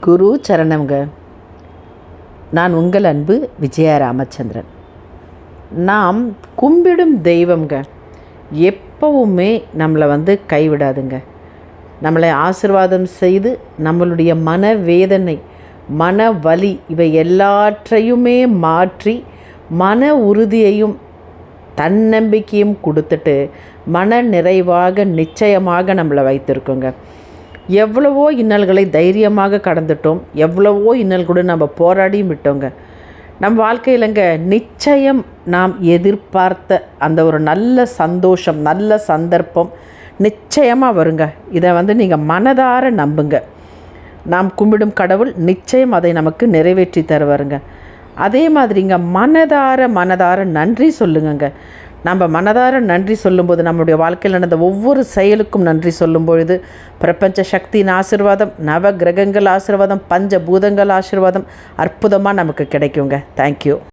குரு சரணம்ங்க. நான் உங்கள் அன்பு விஜய ராமச்சந்திரன் நாம் கும்பிடும் தெய்வம்ங்க. எப்பவுமே நம்மளை வந்து கைவிடாதுங்க. நம்மளை ஆசிர்வாதம் செய்து நம்மளுடைய மன வேதனை மன வலி இவை எல்லாற்றையுமே மாற்றி மன உறுதியையும் தன்னம்பிக்கையும் கொடுத்துட்டு மன நிறைவாக நிச்சயமாக நம்மளை வைத்திருக்கோங்க. எவ்வளவோ இன்னல்களை தைரியமாக கடந்துட்டோம். எவ்வளவோ இன்னல் கூட நம்ம போராடியும் விட்டோங்க. நம் வாழ்க்கையிலங்க நிச்சயம் நாம் எதிர்பார்த்த அந்த ஒரு நல்ல சந்தோஷம் நல்ல சந்தர்ப்பம் நிச்சயமாக வருங்க. இதை வந்து நீங்கள் மனதார நம்புங்க. நாம் கும்பிடும் கடவுள் நிச்சயம் அதை நமக்கு நிறைவேற்றி தருவாருங்க. அதே மாதிரிங்க மனதார மனதார நன்றி சொல்லுங்கங்க. நம்ம மனதார நன்றி சொல்லும்போது நம்மளுடைய வாழ்க்கையில் நடந்த ஒவ்வொரு செயலுக்கும் நன்றி சொல்லும் பொழுது பிரபஞ்ச சக்தியின் ஆசிர்வாதம் நவ கிரகங்கள் ஆசிர்வாதம் பஞ்ச பூதங்கள் ஆசிர்வாதம் அற்புதமாக நமக்கு கிடைக்குங்க. தேங்க்யூ